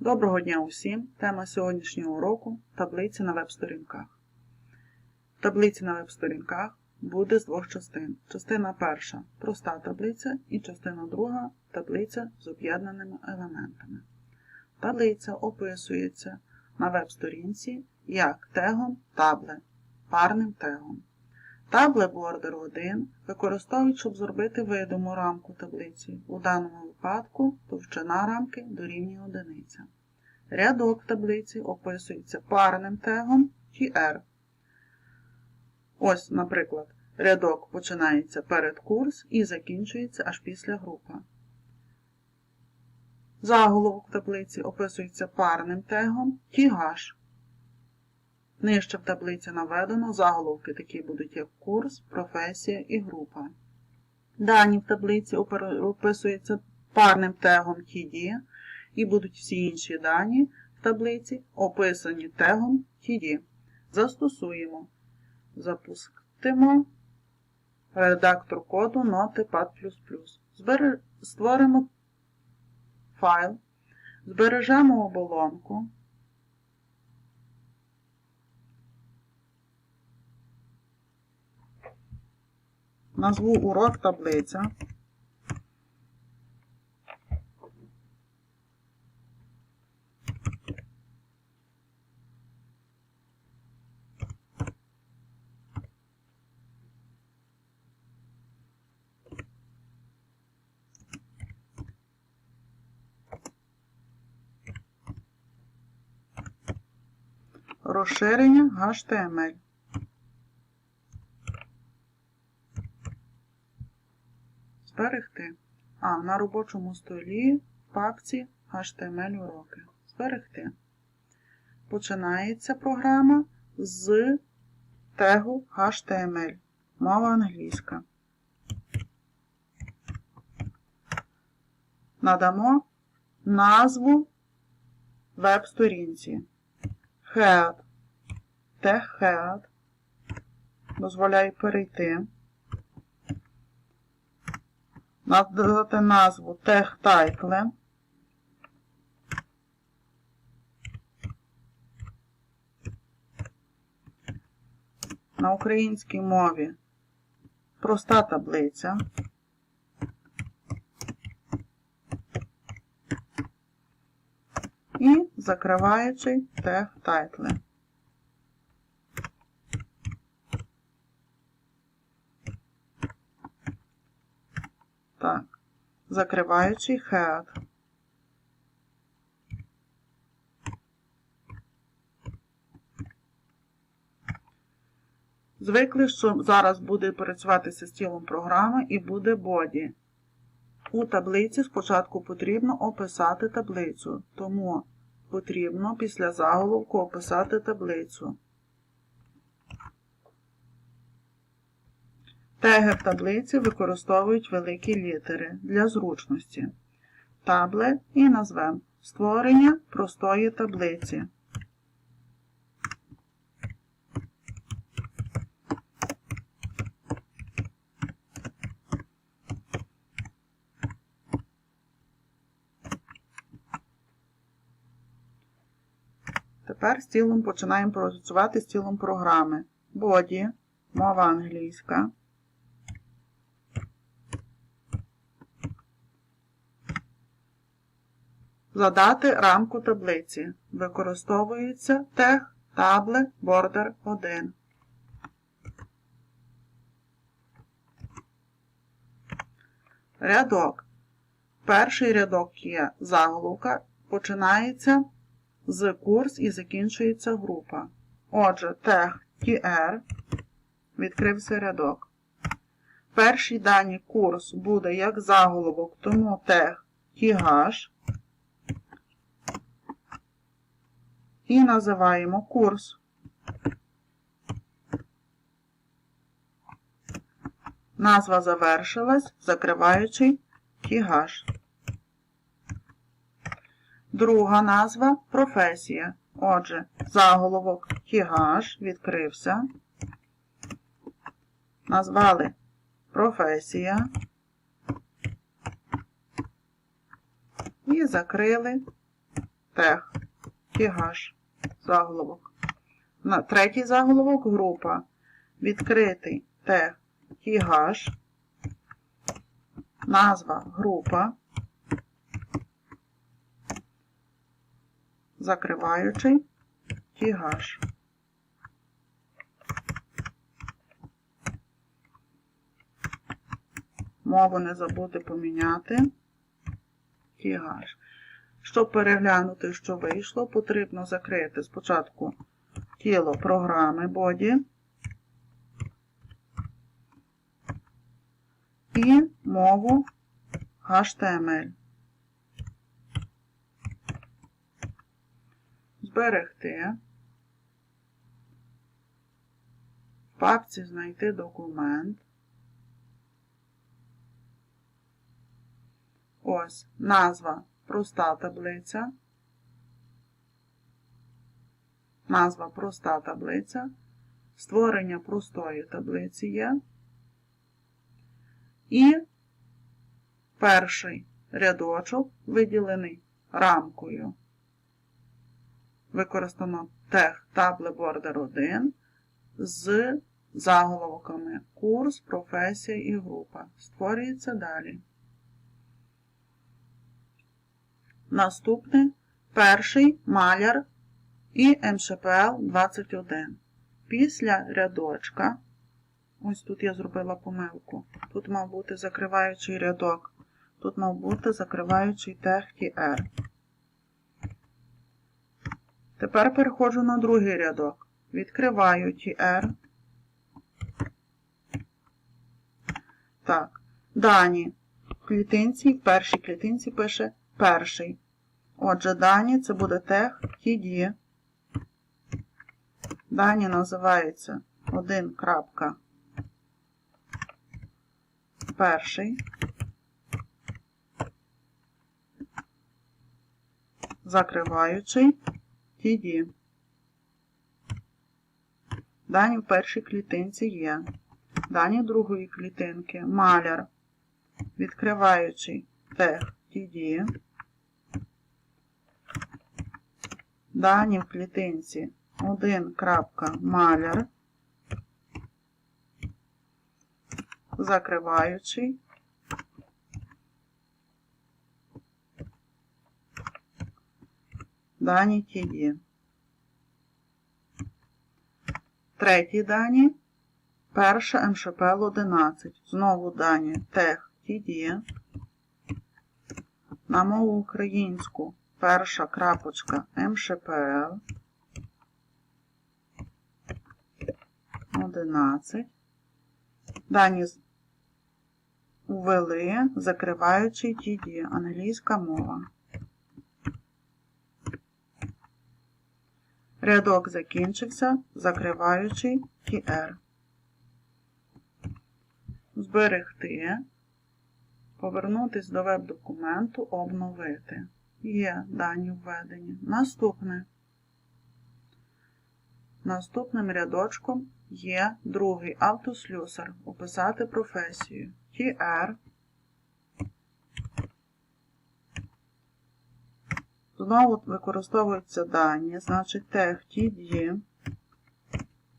Доброго дня усім! Тема сьогоднішнього уроку таблиці на веб-сторінках. Таблиці на веб-сторінках буде з двох частин. Частина перша проста таблиця і частина друга таблиця з об'єднаними елементами. Таблиця описується на веб-сторінці як тегом табле, парним тегом. Табле Border 1 використовують, щоб зробити видиму рамку таблиці. У даному випадку товщина рамки дорівнює одиниця. Рядок таблиці описується парним тегом TR. Ось, наприклад, рядок починається перед курс і закінчується аж після група. Заголовок таблиці описується парним тегом TH. Нижче в таблиці наведено заголовки, такі будуть як курс, професія і група. Дані в таблиці описуються парним тегом TD, і будуть всі інші дані в таблиці описані тегом TD. Застосуємо. Запустимо редактор коду Notepad++. Створимо файл, збережемо оболонку. Назву урок таблиця. Розширення HTML. Зберегти. А, на робочому столі в папці HTML уроки. Зберегти. Починається програма з тегу HTML. Мова англійська. Надамо назву веб-сторінці. Head. Тег Head. Дозволяє перейти. Надати назву тег Title. На українській мові проста таблиця. І закриваючий тег тайтли. Так, закриваючий head. Звикли, що зараз буде працюватися з тілом програми і буде боді. У таблиці спочатку потрібно описати таблицю, тому потрібно після заголовку описати таблицю. Теги в таблиці використовують великі літери для зручності. Табле і назвемо створення простої таблиці. Тепер з тілом починаємо працювати з тілом програми. Body, мова англійська. Задати рамку таблиці. Використовується тег Table Border 1. Рядок. Перший рядок є заголовка, починається з курс і закінчується група. Отже, тег TR відкрився рядок. Перші дані курс буде як заголовок, тому тег TH і називаємо курс. Назва завершилась, закриваючи TH. Друга назва професія. Отже, заголовок TH відкрився. Назвали професія. І закрили тех, тягаш, заголовок. На третій заголовок група. Відкритий тех, тягаш, назва група, закриваючий тягаш. Мову не забути поміняти. Тягаш. Щоб переглянути, що вийшло, потрібно закрити спочатку тіло програми Body і мову HTML. Зберегти. В папці знайти документ. Ось назва проста таблиця. Назва проста таблиця. Створення простої таблиці є. І перший рядочок виділений рамкою. Використано тех Table Border 1 з заголовками Курс, професія і група. Створюється далі. Наступний перший маляр і МШПЛ 21. Після рядочка, ось тут я зробила помилку. Тут мав бути закриваючий рядок. Тут мав бути закриваючий тех TR. Тепер переходжу на другий рядок. Відкриваю TR. Так, дані в клітинці, в першій клітинці пише перший. Отже, дані це буде тех TD. Дані називаються 1. Перший. Закриваючий TD. Дані в першій клітинці є. Дані другої клітинки маляр. Відкриваючий тех TD. Дані в клітинці 1. маляр, закриваючий, дані TD. Треті дані, перша МШПЛ 11. Знову дані тех TD. На мову українську перша крапочка МШПЛ. 11. Дані ввели, закриваючи TD, англійська мова. Рядок закінчився, закриваючи TR. Зберегти, повернутися до веб-документу, обновити. Є дані введені. Наступне. Наступним рядочком є другий автослюсар. Описати професію. TR. Знову використовуються дані, значить тех TD.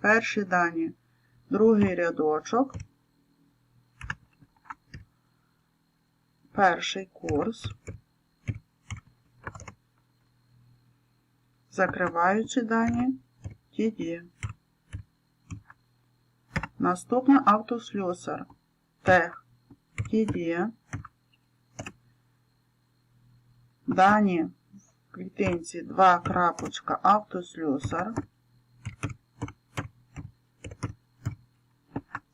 Перші дані, другий рядочок. Перший курс. Закриваючи дані TD. Наступне автослюсар. Тех TD. Дані в клітинці 2 крапочка автослюсар.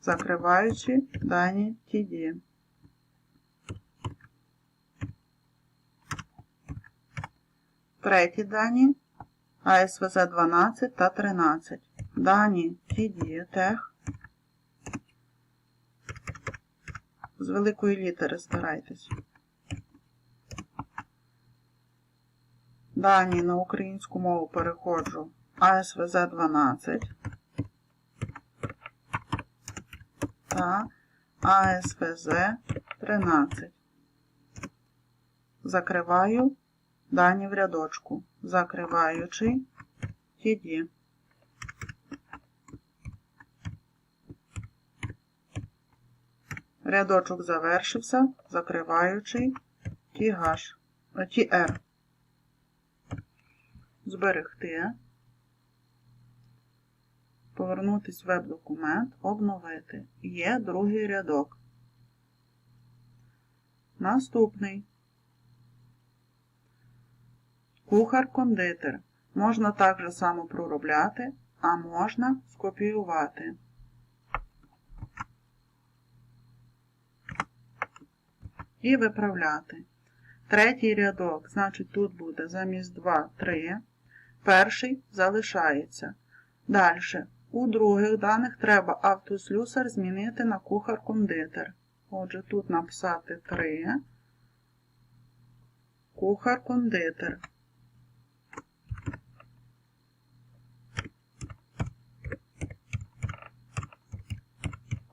Закриваючи дані TD. Треті дані АСВЗ 12 та 13. Дані TD тех. З великої літери старайтесь. Дані на українську мову переходжу АСВЗ 12 та АСВЗ 13. Закриваю дані в рядочку, закриваючи TD. Рядочок завершився, закриваючи TH, е, TR. Зберегти. Повернутись в веб-документ, обновити. Є другий рядок. Наступний. Кухар-кондитер. Можна так же само проробляти, а можна скопіювати. І виправляти. Третій рядок, значить, тут буде замість 2 3. Перший залишається. Далі. У других даних треба автослюсар змінити на кухар-кондитер. Отже, тут написати 3. Кухар-кондитер.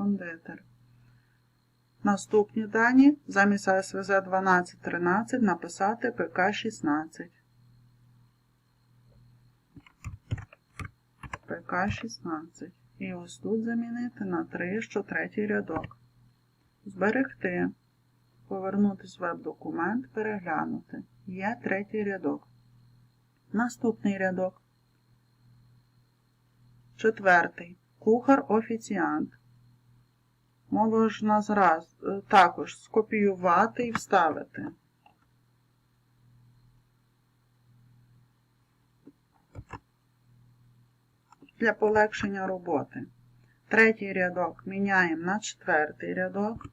Кондитер. Наступні дані замість СВЗ 1213 написати ПК 16. ПК 16. І ось тут замінити на 3, що третій рядок. Зберегти. Повернутись в веб-документ, переглянути. Є третій рядок. Наступний рядок. Четвертий. Кухар-офіціант. Можна зраз, е, також скопіювати і вставити. Для полегшення роботи. Третій рядок міняємо на четвертий рядок.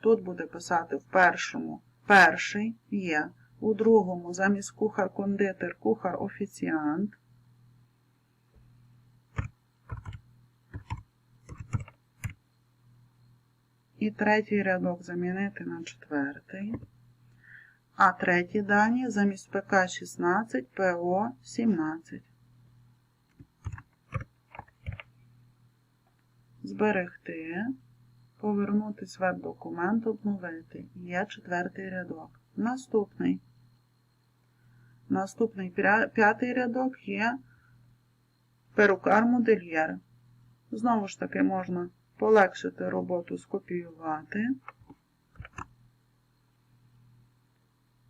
Тут буде писати в першому перший є, у другому замість кухар-кондитер, кухар-офіціант. І третій рядок замінити на четвертий. А треті дані замість ПК 16, ПО 17. Зберегти. Повернутись в веб-документ, обновити. Є четвертий рядок. Наступний. Наступний п'ятий рядок є перукар-модельєр. Знову ж таки, можна полегшити роботу, скопіювати.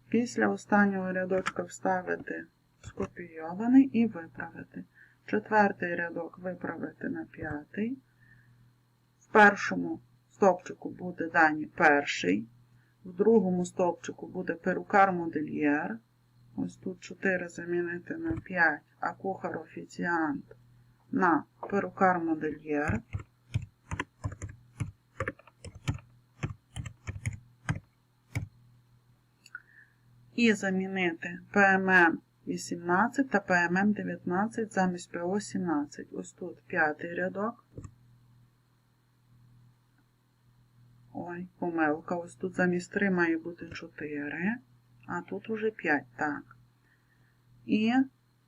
Після останнього рядочка вставити скопійований і виправити. Четвертий рядок виправити на п'ятий. В першому стовпчику буде дані перший, в другому стовпчику буде перукар-модельєр. Ось тут 4 замінити на 5, а кухар-офіціант на перукар-модельєр. І замінити PMM 18 та PMM 19 замість PO 17. Ось тут п'ятий рядок. Ой, помилка. Ось тут замість 3 має бути 4, а тут уже 5, так. І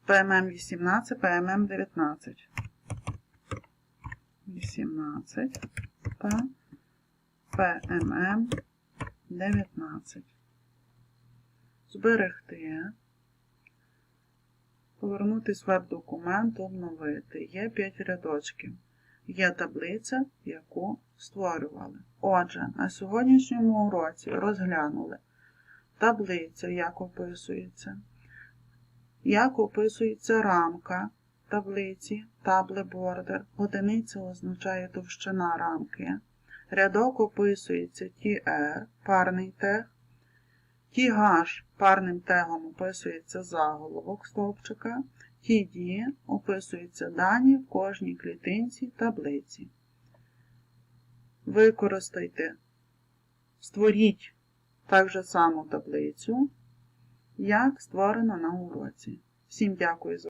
PMM 18, PMM 19. 18 та PMM 19. Зберегти. Повернутись в веб-документ, обновити. Є 5 рядочків. Є таблиця, яку створювали. Отже, на сьогоднішньому уроці розглянули таблицю, як описується, як описується рамка таблиці, табле-бордер. Одиниця означає товщина рамки. Рядок описується TR, парний тег. TH парним тегом описується заголовок стовпчика. TD описуються дані в кожній клітинці таблиці. Використайте, створіть так же саму таблицю, як створено на уроці. Всім дякую за